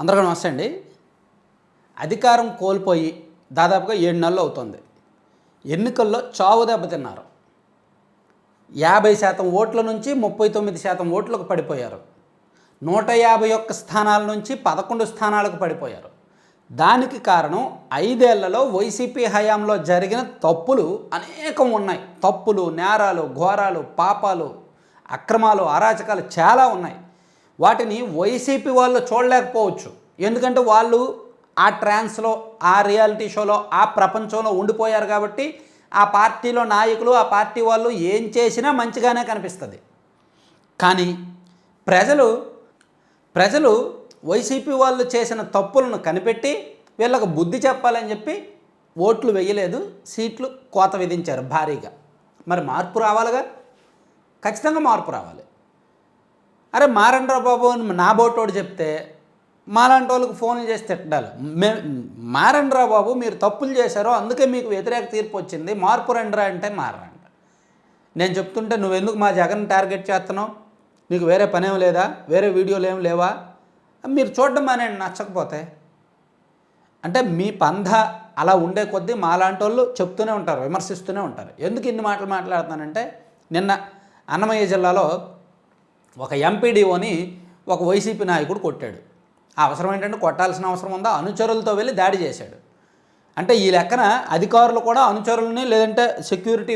అందరికీ నమస్తే అండి. అధికారం కోల్పోయి దాదాపుగా ఏడు నెలలు అవుతుంది. ఎన్నికల్లో చావు దెబ్బతిన్నారు యాభై శాతం ఓట్ల నుంచి ముప్పై తొమ్మిది శాతం ఓట్లకు పడిపోయారు. నూట యాభై ఒక్క స్థానాల నుంచి పదకొండు స్థానాలకు పడిపోయారు. దానికి కారణం ఐదేళ్ళలో వైసీపీ హయాంలో జరిగిన తప్పులు అనేకం ఉన్నాయి. తప్పులు నేరాలు ఘోరాలు పాపాలు అక్రమాలు అరాచకాలు చాలా ఉన్నాయి. వాటిని వైసీపీ వాళ్ళు చూడలేకపోవచ్చు. ఎందుకంటే వాళ్ళు ఆ ట్రాన్స్లో ఆ రియాలిటీ షోలో ఆ ప్రపంచంలో ఉండిపోయారు కాబట్టి ఆ పార్టీలో నాయకులు ఆ పార్టీ వాళ్ళు ఏం చేసినా మంచిగానే కనిపిస్తుంది. కానీ ప్రజలు ప్రజలు వైసీపీ వాళ్ళు చేసిన తప్పులను కనిపెట్టి వీళ్ళకు బుద్ధి చెప్పాలని చెప్పి ఓట్లు వేయలేదు సీట్లు కోత విధించారు భారీగా. మరి మార్పు రావాలిగా? ఖచ్చితంగా మార్పు రావాలి. అరే మారండ్రా బాబు అని నా బోటోడు చెప్తే మాలాంటి వాళ్ళకి ఫోన్లు చేసి తిట్టాలి. మే మారండ్రా బాబు మీరు తప్పులు చేశారో అందుకే మీకు వ్యతిరేక తీర్పు వచ్చింది. మార్పు రండ్రా అంటే మారంట నేను చెప్తుంటే నువ్వెందుకు మా జగన్ టార్గెట్ చేస్తున్నావు? నీకు వేరే పనేం లేదా? వేరే వీడియోలు ఏం లేవా? మీరు చూడడం మానేయండి నచ్చకపోతే. అంటే మీ పంధ అలా ఉండే కొద్దీ మాలాంటి వాళ్ళు చెప్తూనే ఉంటారు విమర్శిస్తూనే ఉంటారు. ఎందుకు ఇన్ని మాటలు మాట్లాడుతున్నానంటే నిన్న అన్నమయ్య జిల్లాలో ఒక ఎంపీడీఓని ఒక వైసీపీ నాయకుడు కొట్టాడు. ఆ అవసరం ఏంటంటే కొట్టాల్సిన అవసరం ఉందా? అనుచరులతో వెళ్ళి దాడి చేశాడు. అంటే ఈ లెక్కన అధికారులు కూడా అనుచరులని లేదంటే సెక్యూరిటీ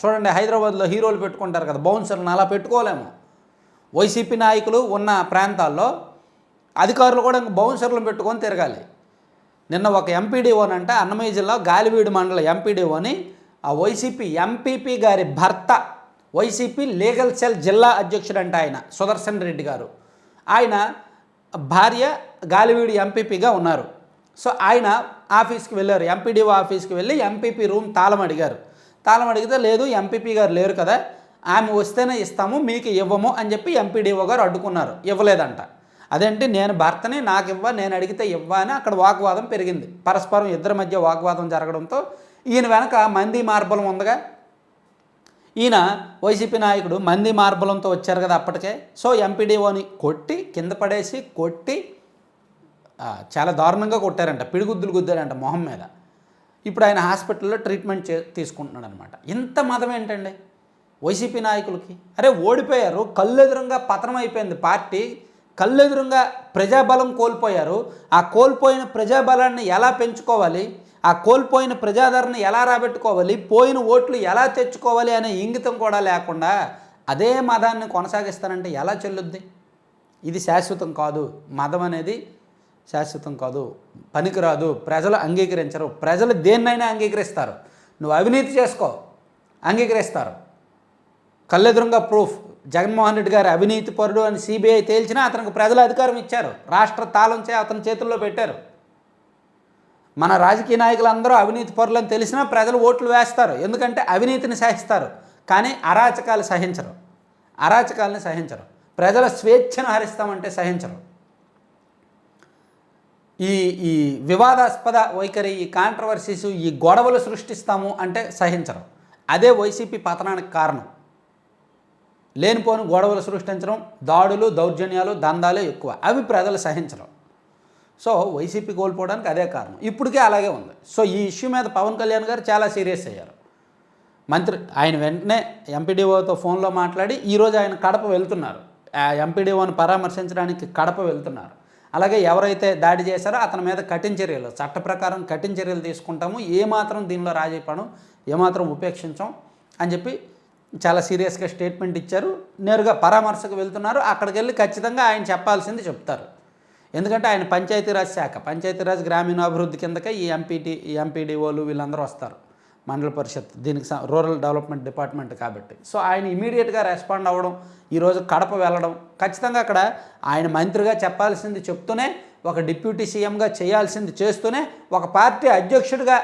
చూడండి హైదరాబాద్లో హీరోలు పెట్టుకుంటారు కదా బౌన్సర్ని అలా పెట్టుకోలేము. వైసీపీ నాయకులు ఉన్న ప్రాంతాల్లో అధికారులు కూడా ఇంక బౌన్సర్లను పెట్టుకొని తిరగాలి. నిన్న ఒక ఎంపీడీఓని అంటే అన్నమయ్య జిల్లా గాలివీడు మండల ఎంపీడీఓని ఆ వైసీపీ ఎంపీపీ గారి భర్త వైసీపీ లీగల్ సెల్ జిల్లా అధ్యక్షుడు అంట ఆయన సుదర్శన్ రెడ్డి గారు. ఆయన భార్య గాలివీడు ఎంపీపీగా ఉన్నారు. సో ఆయన ఆఫీస్కి వెళ్ళారు. ఎంపీడీఓ ఆఫీస్కి వెళ్ళి ఎంపీపీ రూమ్ తాళం అడిగారు. తాళం అడిగితే లేదు ఎంపీపీ గారు లేరు కదా. ఆమె వస్తేనే ఇస్తాము మీకు ఇవ్వము అని చెప్పి ఎంపీడీఓ గారు అడ్డుకున్నారు. ఇవ్వలేదంట. అదేంటి నేను భర్తని నాకు ఇవ్వ నేను అడిగితే ఇవ్వ అని అక్కడ వాగ్వాదం పెరిగింది. పరస్పరం ఇద్దరి మధ్య వాగ్వాదం జరగడంతో ఈయన వెనక మంది మార్బలం ఉందిగా. ఈయన వైసీపీ నాయకుడు మంది మార్బలంతో వచ్చారు కదా అప్పటికే. సో ఎంపీడీఓని కొట్టి కింద పడేసి కొట్టి చాలా దారుణంగా కొట్టారంట. పిడిగుద్దులు గుద్దారంట మొహం మీద. ఇప్పుడు ఆయన హాస్పిటల్లో ట్రీట్మెంట్ చే తీసుకుంటున్నాడు అనమాట ఇంత మతం ఏంటండి? వైసీపీ నాయకులకి. అరే ఓడిపోయారు కళ్ళెదురుగా పతనం అయిపోయింది పార్టీ. కళ్ళెదురుగా ప్రజాబలం కోల్పోయారు. ఆ కోల్పోయిన ప్రజాబలాన్ని ఎలా పెంచుకోవాలి? ఆ కోల్పోయిన ప్రజాదరణ ఎలా రాబెట్టుకోవాలి? పోయిన ఓట్లు ఎలా తెచ్చుకోవాలి అనే ఇంగితం కూడా లేకుండా అదే మతాన్ని కొనసాగిస్తానంటే ఎలా చెల్లుద్ది? ఇది శాశ్వతం కాదు. మతం అనేది శాశ్వతం కాదు. పనికిరాదు. ప్రజలు అంగీకరించరు. ప్రజలు దేన్నైనా అంగీకరిస్తారు. నువ్వు అవినీతి చేసుకో. అంగీకరిస్తారు. కళ్ళెదురుగా ప్రూఫ్. జగన్మోహన్ రెడ్డి గారు అవినీతి పరుడు అని సిబిఐ తేల్చినా అతనికి ప్రజలు అధికారం ఇచ్చారు. రాష్ట్ర తాళం చే అతని చేతుల్లో పెట్టారు. మన రాజకీయ నాయకులందరూ అవినీతి పరులని తెలిసినా ప్రజలు ఓట్లు వేస్తారు. ఎందుకంటే అవినీతిని సహిస్తారు. కానీ అరాచకాలు సహించరు. అరాచకాలని సహించరు. ప్రజల స్వేచ్ఛను హరిస్తామంటే సహించరు. ఈ ఈ వివాదాస్పద వైఖరి ఈ కాంట్రవర్సీస్ ఈ గొడవలు సృష్టిస్తాము అంటే సహించరు. అదే వైసీపీ పతనానికి కారణం. లేనిపోని గొడవలు సృష్టించడం దాడులు దౌర్జన్యాలు దందాలు ఎక్కువ. అవి ప్రజలు సహించరు. సో వైసీపీ కోల్పోవడానికి అదే కారణం. ఇప్పటికే అలాగే ఉంది. సో ఈ ఇష్యూ మీద పవన్ కళ్యాణ్ గారు చాలా సీరియస్ అయ్యారు. మంత్రి ఆయన వెంటనే ఎంపీడీఓతో ఫోన్లో మాట్లాడి ఈరోజు ఆయన కడప వెళ్తున్నారు. ఆ ఎంపీడీఓని పరామర్శించడానికి కడప వెళ్తున్నారు. అలాగే ఎవరైతే దాడి చేశారో అతని మీద కఠిన చర్యలు చట్ట ప్రకారం కఠిన చర్యలు తీసుకుంటాము. ఏమాత్రం దీనిలో రాజీ పడం ఏమాత్రం ఉపేక్షించాం అని చెప్పి చాలా సీరియస్గా స్టేట్మెంట్ ఇచ్చారు. నేరుగా పరామర్శకు వెళ్తున్నారు. అక్కడికి వెళ్ళి ఖచ్చితంగా ఆయన చెప్పాల్సింది చెప్తారు. ఎందుకంటే ఆయన పంచాయతీరాజ్ శాఖ పంచాయతీరాజ్ గ్రామీణాభివృద్ధి కిందకే ఈ ఎంపీటీ ఈ ఎంపీడీఓలు వీళ్ళందరూ వస్తారు మండల పరిషత్ దీనికి స- రూరల్ డెవలప్మెంట్ డిపార్ట్మెంట్ కాబట్టి. సో ఆయన ఇమీడియట్గా రెస్పాండ్ అవ్వడం ఈరోజు కడప వెళ్ళడం ఖచ్చితంగా అక్కడ ఆయన మంత్రిగా చెప్పాల్సింది చెప్తూనే ఒక డిప్యూటీ సీఎంగా చేయాల్సింది చేస్తూనే ఒక పార్టీ అధ్యక్షుడిగా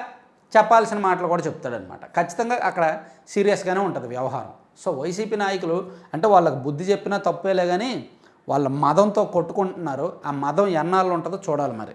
చెప్పాల్సిన మాటలు కూడా చెప్తాడనమాట ఖచ్చితంగా అక్కడ సీరియస్గానే ఉంటుంది వ్యవహారం. సో వైసీపీ నాయకులు అంటే వాళ్ళకి బుద్ధి చెప్పినా తప్పేలే కానీ వాళ్ళ మదంతో కొట్టుకుంటున్నారు. ఆ మదం ఎన్నాళ్ళు ఉంటుందో చూడాలి మరి.